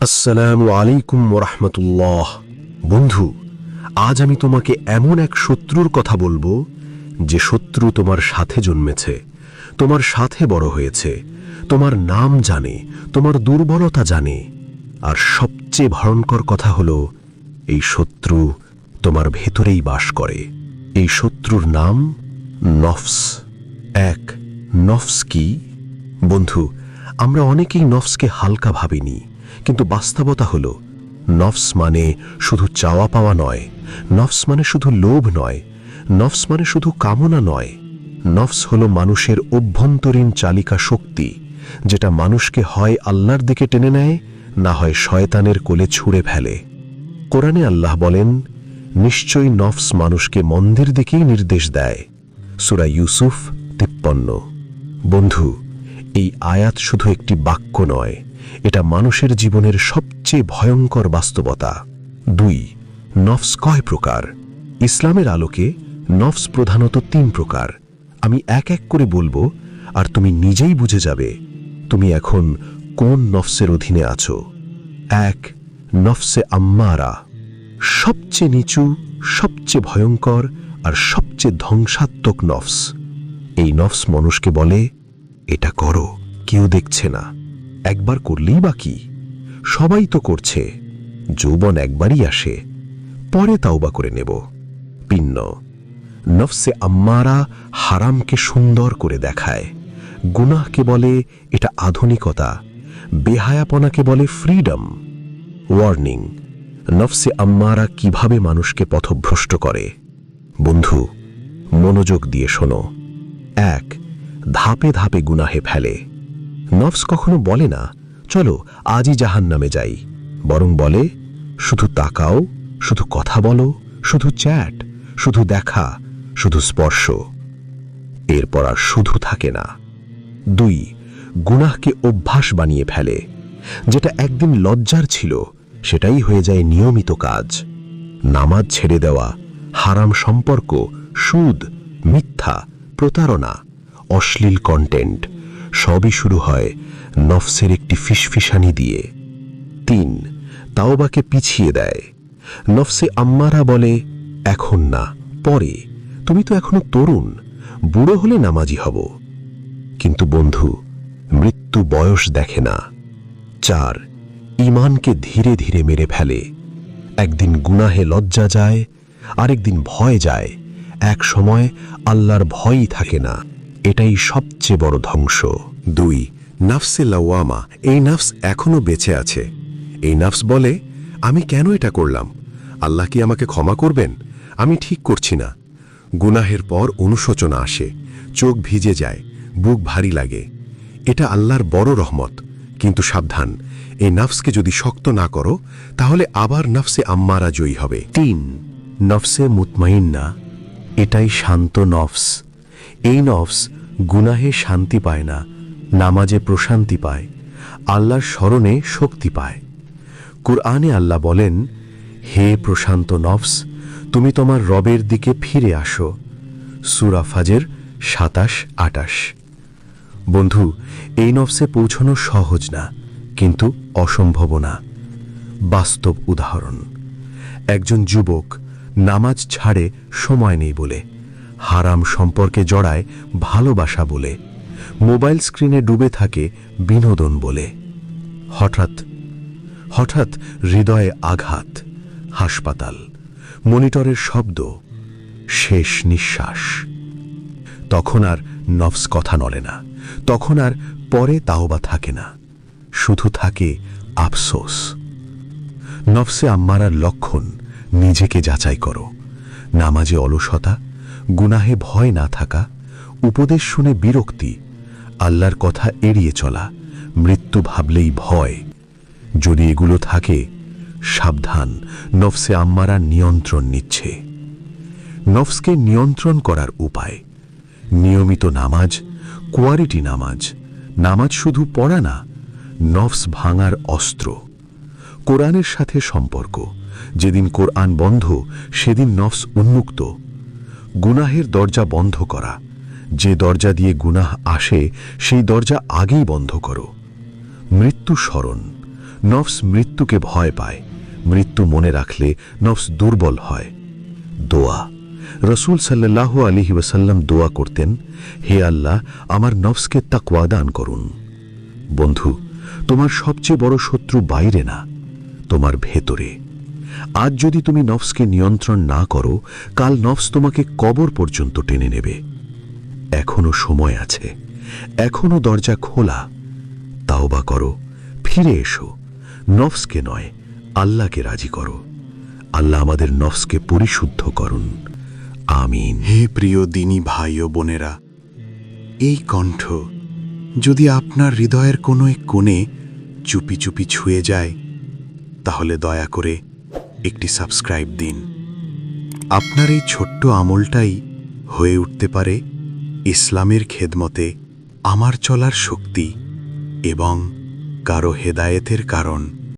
আসসালামু আলাইকুম ওরহমতুল্লাহ। বন্ধু, আজ আমি তোমাকে এমন এক শত্রুর কথা বলব, যে শত্রু তোমার সাথে জন্মেছে, তোমার সাথে বড় হয়েছে, তোমার নাম জানে, তোমার দুর্বলতা জানে। আর সবচেয়ে ভয়ঙ্কর কথা হলো, এই শত্রু তোমার ভেতরেই বাস করে। এই শত্রুর নাম নফস। এক, নফস কি? বন্ধু, আমরা অনেকেই নফসকে হালকা ভাবিনি। কিন্তু বাস্তবতা হল, নফস মানে শুধু চাওয়া পাওয়া নয়, নফস মানে শুধু লোভ নয়, নফস মানে শুধু কামনা নয়। নফস হল মানুষের অভ্যন্তরীণ চালিকা শক্তি, যেটা মানুষকে হয় আল্লাহর দিকে টেনে নেয়, না হয় শয়তানের কোলে ছুঁড়ে ফেলে। কোরআনে আল্লাহ বলেন, নিশ্চয়ই নফস মানুষকে মন্দির দিকেই নির্দেশ দেয়। সুরা ইউসুফ তিপ্পন্ন। বন্ধু, এই আয়াত শুধু একটি বাক্য নয় এটা মানুষের জীবনের সবচেয়ে ভয়ঙ্কর বাস্তবতা। দুই, নফস কয় প্রকার? ইসলামের আলোকে নফস প্রধানত তিন প্রকার। আমি এক এক করে বলব, আর তুমি নিজেই বুঝে যাবে তুমি এখন কোন নফসের অধীনে আছো। এক, নফসে আম্মারা। সবচেয়ে নিচু, সবচেয়ে ভয়ঙ্কর, আর সবচেয়ে ধ্বংসাত্মক নফস। এই নফস মানুষকে বলে, এটা করো, কেউ দেখছে না। একবার করলেই বা কি? সবাই তো করছে। যৌবন একবারই আসে। পরে তাওবা করে নেব। পিন্ন নফসে আম্মারা হারামকে সুন্দর করে দেখায়। গুনাহকে বলে এটা আধুনিকতা। বেহায়াপনাকে বলে ফ্রিডম। ওয়ার্নিং। নফসে আম্মারা কীভাবে মানুষকে পথভ্রষ্ট করে? বন্ধু, মনোযোগ দিয়ে শোনো। এক, ধাপে ধাপে গুনাহে ফেলে। নফস কখনো বলে না, চলো আজই জাহান নামে যাই। বরং বলে, শুধু তাকাও, শুধু কথা বলো, শুধু চ্যাট, শুধু দেখা, শুধু স্পর্শ। এরপর আর শুধু থাকে না। দুই, গুনাহকে অভ্যাস বানিয়ে ফেলে। যেটা একদিন লজ্জার ছিল, সেটাই হয়ে যায় নিয়মিত কাজ। নামাজ ছেড়ে দেওয়া, হারাম সম্পর্ক, সুদ, মিথ্যা, প্রতারণা, অশ্লীল কন্টেন্ট সবই শুরু হয় নফসের একটি ফিসফিসানি দিয়ে। তিন, তাওবাকে পিছিয়ে দেয়। নফসে আম্মারা বলে, এখন না, পরে। তুমি তো এখনও তরুণ, বুড়ো হলে নামাজি হব। কিন্তু বন্ধু, মৃত্যু বয়স দেখে না। চার ইমানকে ধীরে ধীরে মেরে ফেলে। একদিন গুনাহে লজ্জা যায়, আরেকদিন ভয় যায়। এক সময় আল্লাহর ভয়ই থাকে না। এটাই সবচেয়ে বড় ধ্বংস। দুই, নাফসে লাওয়ামা, এই নাফস এখনও বেঁচে আছে। এই নাফস বলে, আমি কেন এটা করলাম? আল্লাহ কি আমাকে ক্ষমা করবেন? আমি ঠিক করছি না। গুনাহের পর অনুশোচনা আসে, চোখ ভিজে যায়, বুক ভারী লাগে। এটা আল্লাহর বড় রহমত। কিন্তু সাবধান, এই নাফসকে যদি শক্ত না করো, তাহলে আবার নাফসে আম্মারা জয়ী হবে। তিন, নফসে মুতমাইন্না, এটাই শান্ত নফস। এই নফস গুনাহে শান্তি পায় না, নামাজে প্রশান্তি পায়, আল্লাহর স্মরণে শক্তি পায়। কুরআনে আল্লাহ বলেন, হে প্রশান্ত নফস, তুমি তোমার রবের দিকে ফিরে আসো। সুরা ফাজের সাতাশ, আটাশ। বন্ধু, এই নফসে পৌঁছানো সহজ না, কিন্তু অসম্ভব না। বাস্তব উদাহরণ, একজন যুবক নামাজ ছাড়ে সময় নেই বলে। হারাম সম্পর্কে জড়ায় ভালোবাসা বলে, মোবাইল স্ক্রিনে ডুবে থাকে বিনোদন বলে। হঠাৎ হঠাৎ হৃদয়ে আঘাত, হাসপাতাল, মনিটরের শব্দ, শেষ নিঃশ্বাস। তখন আর নফস কথা নলে না, তখন আর পরে তাওবা থাকে না, শুধু থাকে আফসোস। নফসে আম্মারার লক্ষণ, নিজেকে যাচাই করো, নামাজে অলসতা গুনাহে ভয় না থাকা, উপদেশ শুনে বিরক্তি, আল্লাহর কথা এড়িয়ে চলা, মৃত্যু ভাবলেই ভয়। যদি এগুলো থাকে, সাবধান, নফসে আম্মারা নিয়ন্ত্রণ নিচ্ছে। নফসকে নিয়ন্ত্রণ করার উপায়, নিয়মিত নামাজ, কোয়ারিটি নামাজ নামাজ শুধু পড়া না, নফস ভাঙার অস্ত্র। কোরআনের সাথে সম্পর্ক, যেদিন কোরআন বন্ধ, সেদিন নফস উন্মুক্ত। গুনাহের দরজা বন্ধ করা। যে দরজা দিয়ে গুনাহ আসে, সেই দরজা আগেই বন্ধ করো। মৃত্যু স্মরণ। নফস মৃত্যুকে ভয় পায়। মৃত্যু মনে রাখলে নফস দুর্বল হয়। দোয়া। রসুল সাল্লাহ আলিহি ওয়াসাল্লাম দোয়া করতেন, হে আল্লাহ, আমার নফসকে তাকওয়া দান করুন। বন্ধু, তোমার সবচেয়ে বড় শত্রু বাইরে না, তোমার ভেতরে। আজ যদি তুমি নফসকে নিয়ন্ত্রণ না করো, কাল নফস তোমাকে কবর পর্যন্ত টেনে নেবে। এখনও সময় আছে। এখনও দরজা খোলা। তাওবা করো। ফিরে এসো। নফসকে নয়, আল্লাহকে রাজি করো। আল্লাহ আমাদের নফসকে পরিশুদ্ধ করুন। আমিন। হে প্রিয় দিনী ভাই ও বোনেরা, এই কণ্ঠ যদি আপনার হৃদয়ের কোনো এক কোণে চুপি চুপি ছুঁয়ে যায়, তাহলে দয়া করে একটি সাবস্ক্রাইব দিন। আপনার এই ছোট্ট আমলটাই হয়ে উঠতে পারে ইসলামের খেদমতে আমার চলার শক্তি এবং কারও হেদায়েতের কারণ।